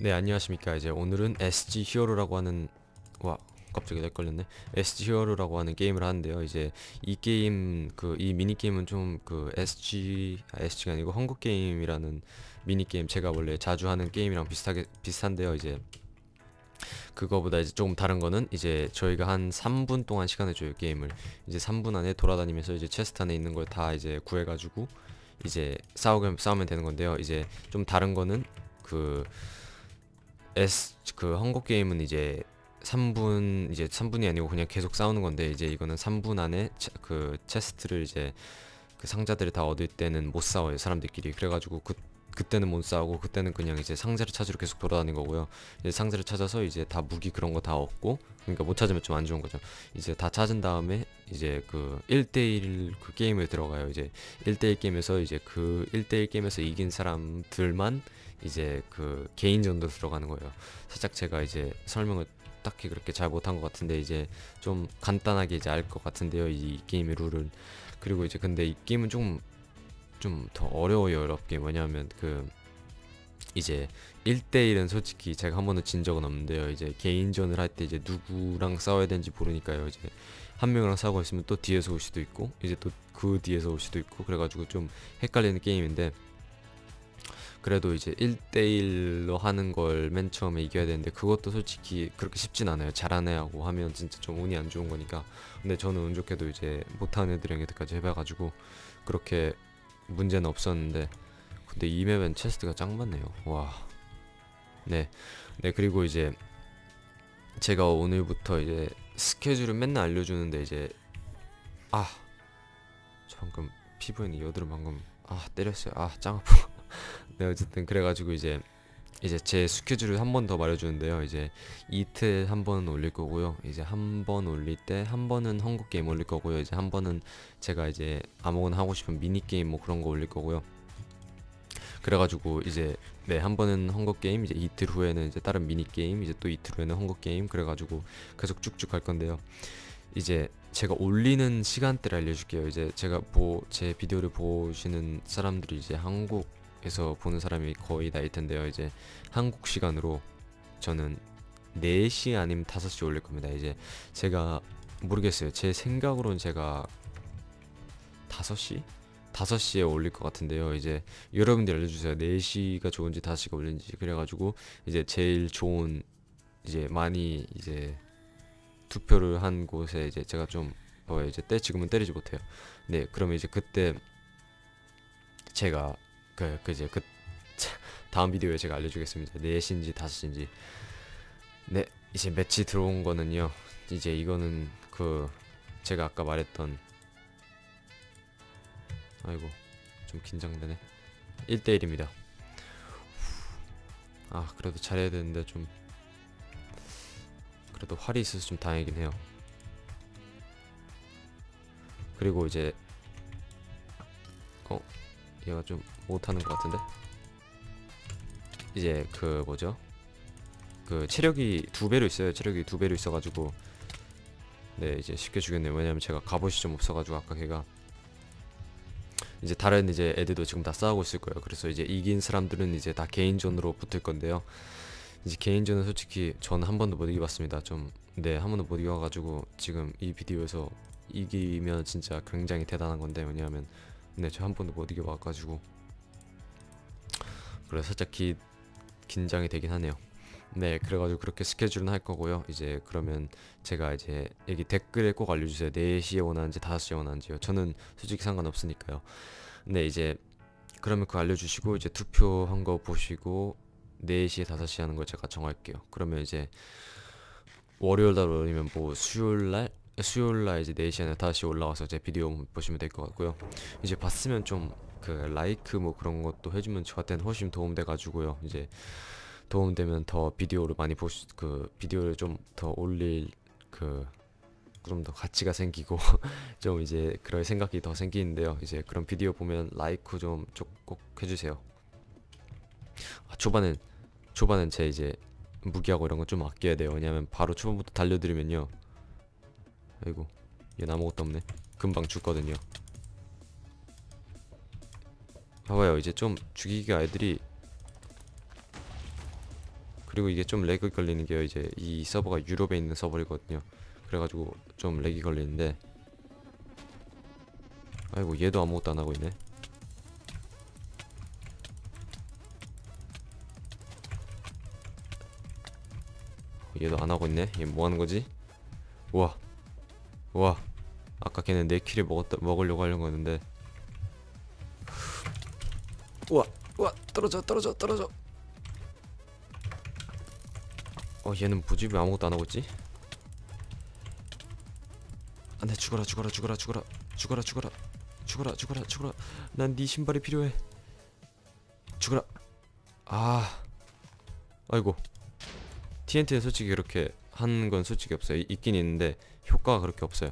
네 안녕하십니까. 이제 오늘은 SG 히어로라고 하는 와 갑자기 렉 걸렸네. SG 히어로라고 하는 게임을 하는데요. 이제 이 게임 그 이 미니 게임은 좀 그 SG 아, SG가 아니고 헝거 게임이라는 미니 게임 제가 원래 자주 하는 게임이랑 비슷하게 비슷한데요. 이제 그거보다 이제 조금 다른 거는 이제 저희가 한 3분 동안 시간을 줘요 게임을. 이제 3분 안에 돌아다니면서 이제 체스트 안에 있는 걸 다 이제 구해가지고 이제 싸우면 싸우면 되는 건데요. 이제 좀 다른 거는 그 S 그 헝거 게임은 이제 3분 이제 3분이 아니고 그냥 계속 싸우는 건데 이제 이거는 3분 안에 체, 그 체스트를 이제 그 상자들을 다 얻을 때는 못 싸워요 사람들끼리. 그래가지고 그 그때는 못 싸우고 그때는 그냥 이제 상자를 찾으러 계속 돌아다닌 거고요. 이제 상자를 찾아서 이제 다 무기 그런 거 다 얻고 그러니까 못 찾으면 좀 안 좋은 거죠. 이제 다 찾은 다음에 이제 그 1대1 그 게임을 들어가요. 이제 1대1 게임에서 이제 그 1대1 게임에서 이긴 사람들만 이제 그 개인전도 들어가는 거예요. 살짝 제가 이제 설명을 딱히 그렇게 잘 못한 것 같은데 이제 좀 간단하게 이제 알 것 같은데요. 이 게임의 룰은 그리고 이제 근데 이 게임은 좀 좀 더 어려워요. 어렵게 뭐냐면 그 이제 1대1은 솔직히 제가 한 번도 진 적은 없는데요. 이제 개인전을 할 때 이제 누구랑 싸워야 되는지 모르니까요. 이제 한 명이랑 싸우고 있으면 또 뒤에서 올 수도 있고 이제 또 그 뒤에서 올 수도 있고 그래가지고 좀 헷갈리는 게임인데 그래도 이제 1대1로 하는 걸 맨 처음에 이겨야 되는데 그것도 솔직히 그렇게 쉽진 않아요. 잘하네 하고 하면 진짜 좀 운이 안 좋은 거니까. 근데 저는 운 좋게도 이제 못하는 애들이랑 여태까지 해봐가지고 그렇게 문제는 없었는데 근데 이 맵엔 체스트가 짱 많네요. 와. 네. 네 그리고 이제 제가 오늘부터 이제 스케줄을 맨날 알려주는데 이제 아 방금 피부에는 여드름 방금 아 때렸어요. 아 짱 아파 네 어쨌든 그래가지고 이제 이제 제 스케줄을 한 번 더 말해주는데요. 이제 이틀 한 번 올릴 거고요. 이제 한 번 올릴 때 한 번은 헝거 게임 올릴 거고요. 이제 한 번은 제가 이제 아무거나 하고 싶은 미니 게임 뭐 그런 거 올릴 거고요. 그래가지고 이제 네 한 번은 헝거 게임 이제 이틀 후에는 이제 다른 미니 게임 이제 또 이틀 후에는 헝거 게임 그래가지고 계속 쭉쭉 갈 건데요. 이제 제가 올리는 시간대를 알려줄게요. 이제 제가 뭐 제 비디오를 보시는 사람들이 이제 한국 에서 보는 사람이 거의 다일 텐데요. 이제 한국 시간으로 저는 4시 아니면 5시 올릴 겁니다. 이제 제가 모르겠어요. 제 생각으로는 제가 5시? 5시에 올릴 것 같은데요. 이제 여러분들 알려주세요. 4시가 좋은지 5시가 올린지. 그래가지고 이제 제일 좋은 이제 많이 이제 투표를 한 곳에 이제 제가 좀 어, 이제 때 지금은 때리지 못해요. 네, 그러면 이제 그때 제가 그, 그 이제 그 다음 비디오에 제가 알려주겠습니다. 4시인지 5시인지. 네 이제 매치 들어온 거는요. 이제 이거는 그 제가 아까 말했던 아이고 좀 긴장되네. 1대1입니다. 아 그래도 잘해야 되는데 좀 그래도 활이 있어서 좀 다행이긴 해요. 그리고 이제 어 얘가 좀 못하는 것 같은데? 이제 그 뭐죠? 그 체력이 두 배로 있어요. 체력이 두 배로 있어가지고. 네 이제 쉽게 죽였네요. 왜냐면 제가 갑옷이 좀 없어가지고 아까 걔가. 이제 다른 이제 애들도 지금 다 싸우고 있을 거예요. 그래서 이제 이긴 사람들은 이제 다 개인전으로 붙을 건데요. 이제 개인전은 솔직히 저는 한 번도 못 이겨봤습니다. 좀 네 한 번도 못 이겨가지고 지금 이 비디오에서 이기면 진짜 굉장히 대단한 건데 왜냐하면 네 저 한 번도 못 이겨봐가지고 그래 살짝 기, 긴장이 되긴 하네요. 네 그래가지고 그렇게 스케줄은 할 거고요. 이제 그러면 제가 이제 여기 댓글에 꼭 알려주세요. 4시에 원하는지 5시에 원하는지요. 저는 솔직히 상관없으니까요. 네 이제 그러면 그거 알려주시고 이제 투표한 거 보시고 4시에 5시 하는 걸 제가 정할게요. 그러면 이제 월요일 날 올리면 뭐 수요일 날? 수요일 날 이제 4시에 5시 올라와서 제 비디오 보시면 될 것 같고요. 이제 봤으면 좀 그 라이크 뭐 그런 것도 해주면 저한테는 훨씬 도움돼 가지고요. 이제 도움되면 더 비디오를 많이 보시 그 비디오를 좀 더 올릴 그 좀 더 가치가 생기고 좀 이제 그럴 생각이 더 생기는데요. 이제 그런 비디오 보면 라이크 좀꼭 해주세요. 아, 초반엔 초반엔 제 이제 무기하고 이런 거 좀 아껴야 돼요. 왜냐면 바로 초반부터 달려드리면요. 아이고 얘는 아무것도 없네. 금방 죽거든요 봐봐요. 이제 좀 죽이기가 애들이 그리고 이게 좀 렉이 걸리는 게요. 이제 이 서버가 유럽에 있는 서버이거든요. 그래가지고 좀 렉이 걸리는데. 아이고 얘도 아무것도 안 하고 있네. 얘도 안 하고 있네. 얘 뭐 하는 거지? 우와. 우와. 아까 걔는 내 키를 먹었다 먹으려고 하려고 했는데 우와 우와 떨어져 떨어져 떨어져. 어 얘는 뭐지? 왜 아무것도 안 하고 있지? 안돼 죽어라 죽어라 죽어라 죽어라 죽어라 죽어라 죽어라 죽어라 죽어라. 난 네 신발이 필요해. 죽어라. 아 아이고. TNT는 솔직히 그렇게 하는 건 솔직히 없어요. 이- 있긴 있는데 효과가 그렇게 없어요.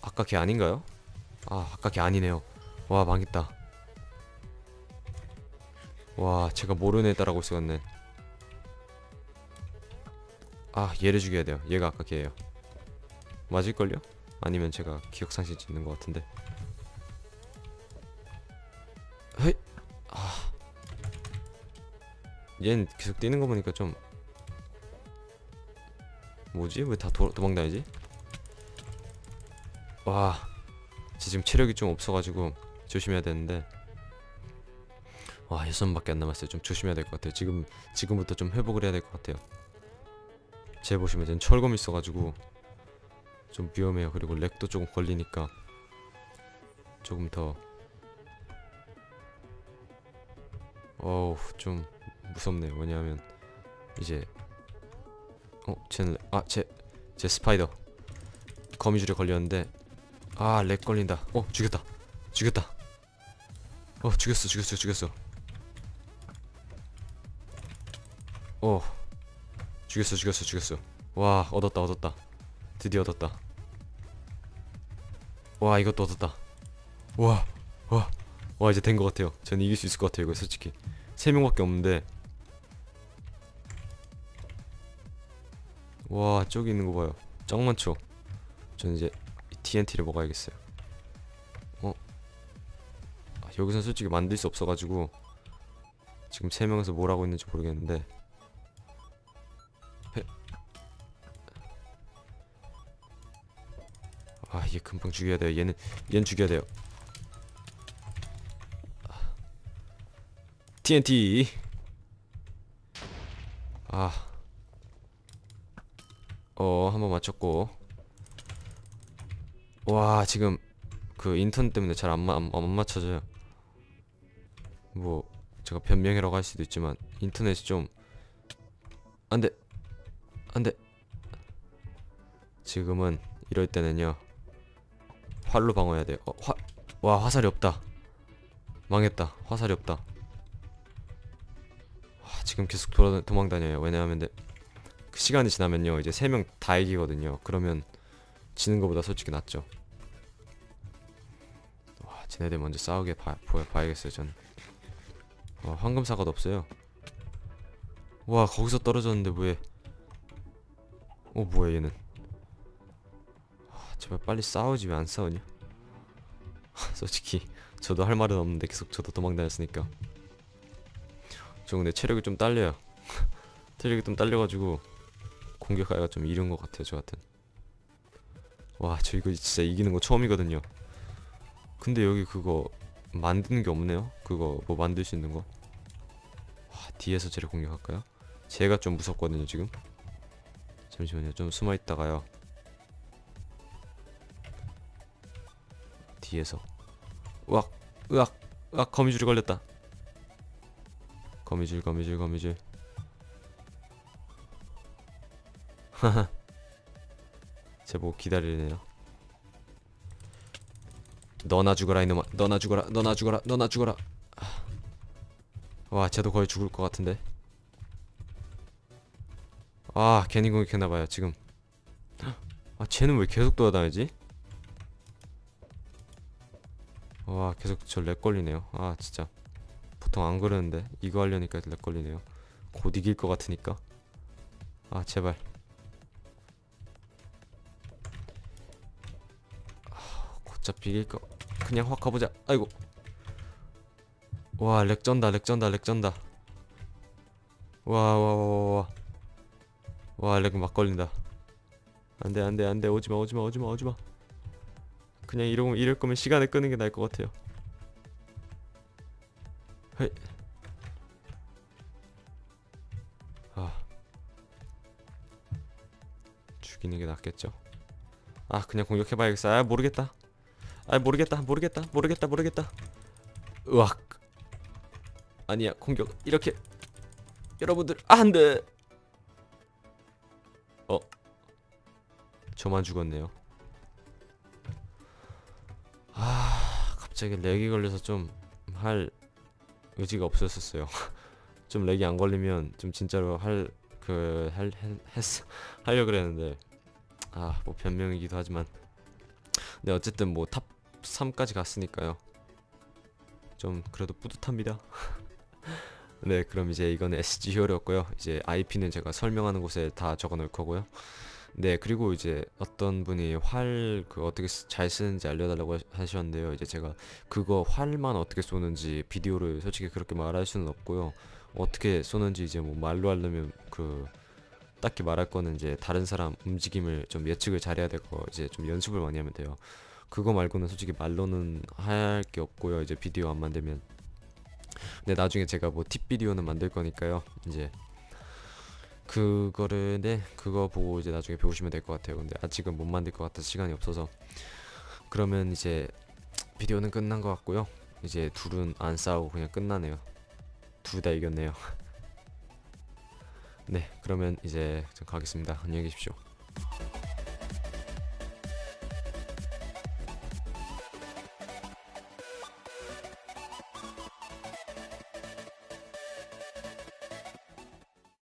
아까 걔 아닌가요? 아 아까 걔 아니네요 와 망했다. 와 제가 모르는 애 따라고 있었네. 아 얘를 죽여야 돼요. 얘가 아까 걔예요. 맞을걸요? 아니면 제가 기억상실 짓는 것 같은데. 헤이! 아. 얘는 계속 뛰는 거 보니까 좀 뭐지? 왜 다 도망다니지? 와저 지금 체력이 좀 없어가지고 조심해야 되는데. 와 여섯밖에 안 남았어요. 좀 조심해야 될 것 같아요. 지금 지금부터 좀 회복을 해야 될 것 같아요. 제 보시면 전 철검 있어가지고 좀 위험해요. 그리고 렉도 조금 걸리니까 조금 더. 어우 좀 무섭네요. 왜냐하면 이제 어 쟤는 아제 제 스파이더. 거미줄에 걸렸는데 아 렉 걸린다. 어 죽였다. 죽였다 어 죽였어 죽였어 죽였어. 어. 죽였어 죽였어 죽였어. 와 얻었다 얻었다. 드디어 얻었다. 와 이것도 얻었다. 와 와, 와 이제 된 것 같아요. 저는 이길 수 있을 것 같아요 이거 솔직히. 세 명밖에 없는데. 와 저기 있는 거 봐요. 짱 많죠? 저는 이제 TNT를 먹어야겠어요 여기서 솔직히 만들 수 없어가지고 지금 세 명에서 뭘 하고 있는지 모르겠는데 헤. 아, 얘 금방 죽여야 돼요. 얘는 얘는 죽여야 돼요. TNT. 아. 어, 한번 맞췄고. 와, 지금 그 인턴 때문에 잘 안 안, 안 맞춰져요. 뭐 제가 변명이라고 할 수도 있지만 인터넷이 좀 안돼 안돼. 지금은 이럴 때는요. 활로 방어해야 돼요. 어, 화, 와 화살이 없다. 망했다. 화살이 없다. 와, 지금 계속 돌아, 도망다녀요. 왜냐하면 네, 그 시간이 지나면요. 이제 세명다 이기거든요. 그러면 지는 것보다 솔직히 낫죠. 와 쟤네들 먼저 싸우게 봐, 보, 봐야겠어요 저 는와 황금 사과도 없어요. 와 거기서 떨어졌는데 왜어 뭐야 얘는? 아, 제발 빨리 싸우지 왜 안 싸우냐? 솔직히 저도 할 말은 없는데 계속 저도 도망다녔으니까. 저 근데 체력이 좀 딸려요. 체력이 좀 딸려가지고 공격하기가 좀 이른 것 같아요 저 같은. 와 저 이거 진짜 이기는 거 처음이거든요. 근데 여기 그거 만드는 게 없네요. 그거 뭐 만들 수 있는 거? 와, 뒤에서 쟤를 공격할까요? 제가 좀 무섭거든요 지금. 잠시만요. 좀 숨어있다가요. 뒤에서. 으악 으악 으악 거미줄이 걸렸다. 거미줄 거미줄 거미줄. 하하. 제보고 기다리네요 너나 죽어라 이놈아. 너나 죽어라 너나 죽어라 너나 죽어라. 아. 와 쟤도 거의 죽을 것 같은데? 아 괜히 공격했나봐요 지금. 아 쟤는 왜 계속 돌아다니지? 와 계속 저 렉 걸리네요. 아 진짜. 보통 안 그러는데 이거 하려니까 렉 걸리네요. 곧 이길 것 같으니까. 아 제발 아, 곧잡 이길 거 그냥 확 가보자. 아이고. 와 렉전다 렉전다 렉전다. 와와와 와 와렉 막 걸린다. 안돼 안돼 안돼. 오지마 오지마 오지마 오지마. 그냥 이러 이럴 거면 시간을 끄는 게 나을 것 같아요. 헤이. 아. 죽이는 게 낫겠죠? 아 그냥 공격해봐야겠어. 아 모르겠다 아 모르겠다. 모르겠다. 모르겠다. 모르겠다. 으악. 아니야 공격. 이렇게. 여러분들 아, 안돼. 어. 저만 죽었네요. 아 갑자기 렉이 걸려서 좀 할 의지가 없었었어요. 좀 렉이 안 걸리면 좀 진짜로 할 그할했 하려 그랬는데. 아 뭐 변명이기도 하지만. 네 어쨌든 뭐 탑 3까지 갔으니까요. 좀 그래도 뿌듯합니다. 네 그럼 이제 이거는 SG 히어로였고요. 이제 IP는 제가 설명하는 곳에 다 적어 놓을 거고요. 네 그리고 이제 어떤 분이 활 그 어떻게 쓰- 잘 쓰는지 알려달라고 하- 하셨는데요. 이제 제가 그거 활만 어떻게 쏘는지 비디오를 솔직히 그렇게 말할 수는 없고요. 어떻게 쏘는지 이제 뭐 말로 하려면 그 딱히 말할 거는 이제 다른 사람 움직임을 좀 예측을 잘해야 되고 이제 좀 연습을 많이 하면 돼요 그거 말고는 솔직히 말로는 할 게 없고요. 이제 비디오 안 만들면. 근데 나중에 제가 뭐 팁 비디오는 만들 거니까요. 이제 그거를 네 그거 보고 이제 나중에 배우시면 될 것 같아요. 근데 아직은 못 만들 것 같아서 시간이 없어서. 그러면 이제 비디오는 끝난 것 같고요. 이제 둘은 안 싸우고 그냥 끝나네요. 둘 다 이겼네요. 네 그러면 이제 좀 가겠습니다. 안녕히 계십시오